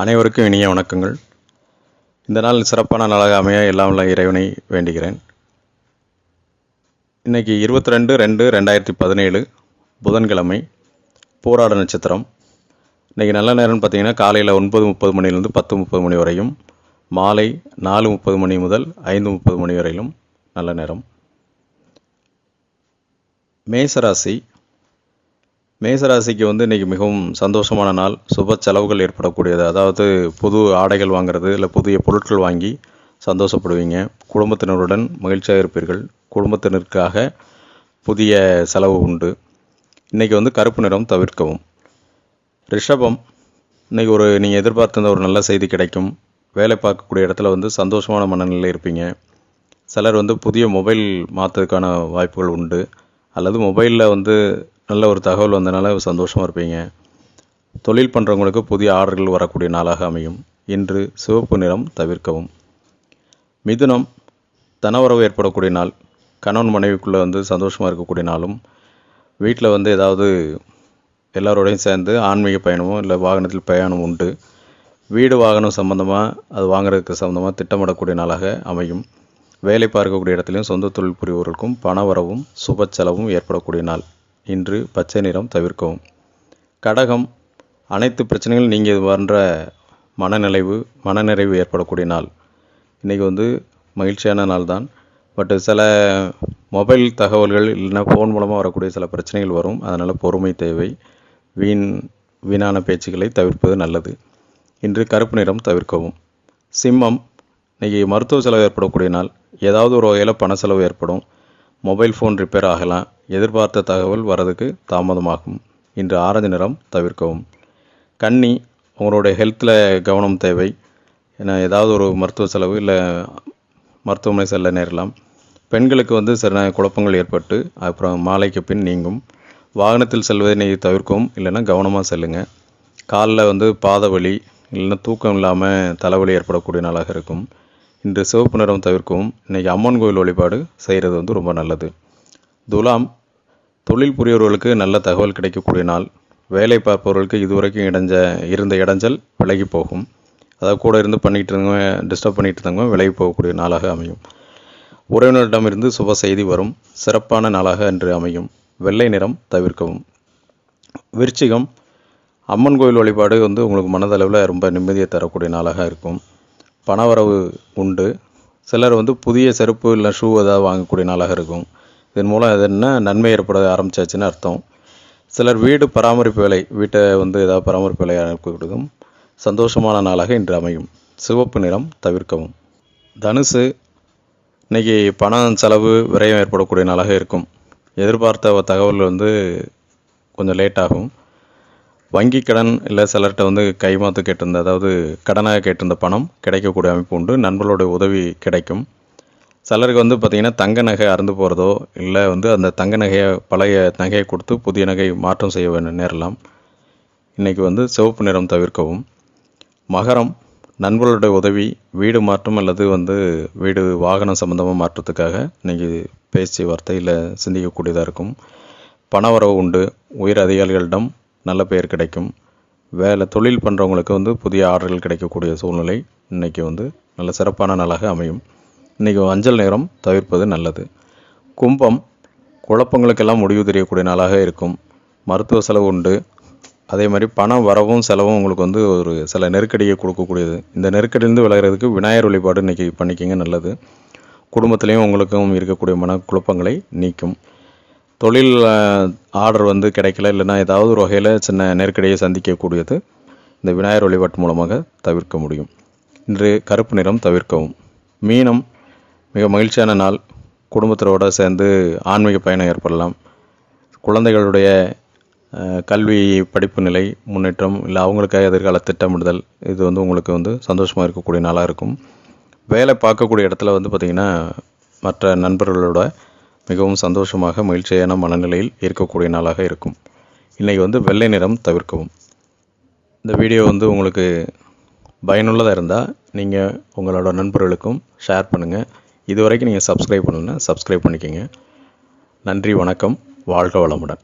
அனைவருக்கும் இனிய வணக்கங்கள். இந்த நாள் சிறப்பான நாளாக அமைய எல்லாம் உள்ள இறைவனை வேண்டுகிறேன். இன்னைக்கு இருபத்தி ரெண்டு ரெண்டு ரெண்டாயிரத்தி பதினேழு புதன்கிழமை போராட நட்சத்திரம். இன்றைக்கி நல்ல நேரம்னு பார்த்தீங்கன்னா காலையில் ஒன்பது முப்பது மணிலேருந்து பத்து முப்பது மணி வரையும் மாலை நாலு முப்பது மணி முதல் ஐந்து முப்பது மணி வரையிலும் நல்ல நேரம். மேசராசி மேசராசிக்கு வந்து இன்றைக்கி மிகவும் சந்தோஷமான நாள். சுப செலவுகள் ஏற்படக்கூடியது. அதாவது புது ஆடைகள் வாங்குறது இல்லை புதிய பொருட்கள் வாங்கி சந்தோஷப்படுவீங்க. குடும்பத்தினருடன் மகிழ்ச்சியாக இருப்பீர்கள். குடும்பத்தினருக்காக புதிய செலவு உண்டு. இன்றைக்கி வந்து கருப்பு நிறம் தவிர்க்கவும். ரிஷபம் இன்றைக்கி ஒரு நீங்கள் எதிர்பார்த்திருந்த ஒரு நல்ல செய்தி கிடைக்கும். வேலை பார்க்கக்கூடிய இடத்துல வந்து சந்தோஷமான மனநிலையில் இருப்பீங்க. சிலர் வந்து புதிய மொபைல் மாற்றுறதுக்கான வாய்ப்புகள் உண்டு. அல்லது மொபைலில் வந்து நல்ல ஒரு தகவல் வந்தனால சந்தோஷமாக இருப்பீங்க. தொழில் பண்ணுறவங்களுக்கு புதிய ஆர்டர்கள் வரக்கூடிய நாளாக அமையும். இன்று சிவப்பு நிறம் தவிர்க்கவும். மிதுனம் தனவரவு ஏற்படக்கூடிய நாள். கணவன் மனைவிக்குள்ளே வந்து சந்தோஷமாக இருக்கக்கூடிய நாளும். வீட்டில் வந்து ஏதாவது எல்லாரோடையும் சேர்ந்து ஆன்மீக பயணமோ இல்லை வாகனத்தில் பயணம் உண்டு. வீடு வாகனம் சம்மந்தமாக அது வாங்குறதுக்கு சம்மந்தமாக திட்டமிடக்கூடிய நாளாக அமையும். வேலை பார்க்கக்கூடிய இடத்துலையும் சொந்த தொழில் புரிவோருக்கும் பண வரவும் சுப செலவும் ஏற்படக்கூடிய நாள். இன்று பச்சை நிறம் தவிர்க்கவும். கடகம் அனைத்து பிரச்சனைகளும் நீங்கள் வர்ற மனநிலைவு மனநிறைவு ஏற்படக்கூடிய நாள். இன்றைக்கி வந்து மகிழ்ச்சியான நாள் தான். பட் சில மொபைல் தகவல்கள் இல்லைன்னா ஃபோன் மூலமாக வரக்கூடிய சில பிரச்சனைகள் வரும். அதனால் பொறுமை தேவை வீண் வீணான பேச்சுக்களை தவிர்ப்பது நல்லது. இன்று கருப்பு நிறம் தவிர்க்கவும். சிம்மம் இன்றைக்கி மருத்துவ செலவு ஏற்படக்கூடிய நாள். ஏதாவது ஒரு வகையில் பண செலவு ஏற்படும். மொபைல் ஃபோன் ரிப்பேர் ஆகலாம். எதிர்பார்த்த தகவல் வரதுக்கு தாமதமாகும். இன்று ஆரஞ்சு நிறம் தவிர்க்கவும். கன்னி உங்களுடைய ஹெல்த்தில் கவனம் தேவை. ஏன்னா ஏதாவது ஒரு மருத்துவ செலவு இல்லை மருத்துவமனை செல்ல நேரலாம். பெண்களுக்கு வந்து சில குழப்பங்கள் ஏற்பட்டு அப்புறம் மாலைக்கு பின் நீங்கும். வாகனத்தில் செல்வதை நீங்கள் தவிர்க்கவும் இல்லைன்னா கவனமாக செல்லுங்கள் காலில் வந்து பாத வலி இல்லைன்னா தூக்கம் இல்லாமல் தலைவலி ஏற்படக்கூடிய நாளாக இருக்கும். இன்று சிவப்பு நிறம் தவிர்க்கவும். இன்றைக்கி அம்மன் கோயில் வழிபாடு செய்கிறது வந்து ரொம்ப நல்லது. துலாம் தொழில் புரியவர்களுக்கு நல்ல தகவல் கிடைக்கக்கூடிய நாள். வேலை பார்ப்பவர்களுக்கு இதுவரைக்கும் இடைஞ்ச இருந்த இடைஞ்சல் விலகி போகும். அதாவது கூட இருந்து பண்ணிகிட்டு இருந்தவங்க டிஸ்டர்ப் பண்ணிகிட்டு இருந்தவங்க விலகி போகக்கூடிய நாளாக அமையும். உறவினரிடமிருந்து சுப செய்தி வரும். சிறப்பான நாளாக இன்று அமையும். வெள்ளை நிறம் தவிர்க்கவும். விருச்சிகம் அம்மன் கோயில் வழிபாடு வந்து உங்களுக்கு மனதளவில் ரொம்ப நிம்மதியை தரக்கூடிய நாளாக இருக்கும். பணவரவு உண்டு. சிலர் வந்து புதிய செருப்பு இல்லை ஷூ ஏதாவது வாங்கக்கூடிய நாளாக இருக்கும். இதன் மூலம் அது என்ன நன்மை ஏற்பட ஆரம்பிச்சாச்சுன்னு அர்த்தம். சிலர் வீடு பராமரிப்பு வேலை வீட்டை வந்து ஏதாவது பராமரிப்பு வேலை கொடுக்கும். சந்தோஷமான நாளாக இன்று அமையும். சிவப்பு நிறம் தவிர்க்கவும். தனுசு இன்றைக்கி பணம் செலவு விரயம் ஏற்படக்கூடிய நாளாக இருக்கும். எதிர்பார்த்த தகவல் வந்து கொஞ்சம் லேட் ஆகும். வங்கி கடன் இல்லை சிலர்கிட்ட வந்து கைமாத்து கேட்டிருந்த அதாவது கடனாக கேட்டிருந்த பணம் கிடைக்கக்கூடிய அமைப்பு உண்டு. நண்பர்களுடைய உதவி கிடைக்கும். சிலருக்கு வந்து பார்த்திங்கன்னா தங்க நகை அறுந்து போகிறதோ இல்லை வந்து அந்த தங்க நகையை பழைய நகையை கொடுத்து புதிய நகை மாற்றம் செய்ய வேண்டிய நேரலாம். இன்றைக்கி வந்து சிவப்பு நிறம் தவிர்க்கவும். மகரம் நண்பர்களுடைய உதவி வீடு மாற்றம் அல்லது வந்து வீடு வாகனம் சம்மந்தமாக மாற்றத்துக்காக இன்றைக்கி பேச்சு வார்த்தையில் சிந்திக்கக்கூடியதாக இருக்கும். பணவரவு உண்டு. உயர் அதிகாரிகளிடம் நல்ல பெயர் கிடைக்கும். வேலை தொழில் பண்ணுறவங்களுக்கு வந்து புதிய ஆர்டர்கள் கிடைக்கக்கூடிய சூழ்நிலை இன்றைக்கி வந்து நல்ல சிறப்பான நாளாக அமையும். இன்றைக்கி அஞ்சல் நேரம் தவிர்ப்பது நல்லது. கும்பம் குழப்பங்களுக்கெல்லாம் முடிவு தெரியக்கூடிய நாளாக இருக்கும். மருத்துவ செலவு உண்டு. அதே மாதிரி பணம் வரவும் செலவும் உங்களுக்கு வந்து ஒரு சில நெருக்கடியை கொடுக்கக்கூடியது. இந்த நெருக்கடியிலேருந்து விலகிறதுக்கு விநாயகர் வழிபாடு இன்றைக்கி பண்ணிக்கிங்க நல்லது. குடும்பத்துலேயும் உங்களுக்கும் இருக்கக்கூடிய மன குழப்பங்களை நீக்கும். தொழில் ஆர்டர் வந்து கிடைக்கல இல்லைன்னா ஏதாவது ஒரு வகையில் சின்ன நெருக்கடியை சந்திக்கக்கூடியது இந்த விநாயகர் வழிபாட்டு மூலமாக தவிர்க்க முடியும். இன்று கருப்பு நிறம் தவிர்க்கவும். மீனம் மிக மகிழ்ச்சியான நாள். குடும்பத்தரோடு சேர்ந்து ஆன்மீக பயணம் ஏற்படலாம். குழந்தைகளுடைய கல்வி படிப்பு நிலை முன்னேற்றம் இல்லை அவங்களுக்காக எதிர்கால திட்டமிடுதல் இது வந்து உங்களுக்கு வந்து சந்தோஷமாக இருக்கக்கூடிய நாளாக இருக்கும். வேலை பார்க்கக்கூடிய இடத்துல வந்து பார்த்திங்கன்னா மற்ற நண்பர்களோட மிகவும் சந்தோஷமாக மகிழ்ச்சியான மனநிலையில் இருக்கக்கூடிய நாளாக இருக்கும். இன்றைக்கி வந்து வெள்ளை நிறம் தவிர்க்கவும். இந்த வீடியோ வந்து உங்களுக்கு பயனுள்ளதாக இருந்தால் நீங்கள் உங்களோட நண்பர்களுக்கும் ஷேர் பண்ணுங்கள் இது வரைக்கும் நீங்கள் சப்ஸ்கிரைப் பண்ணலன்னா சப்ஸ்கிரைப் பண்ணிக்கோங்க. நன்றி வணக்கம். வாழ்க வளமுடன்.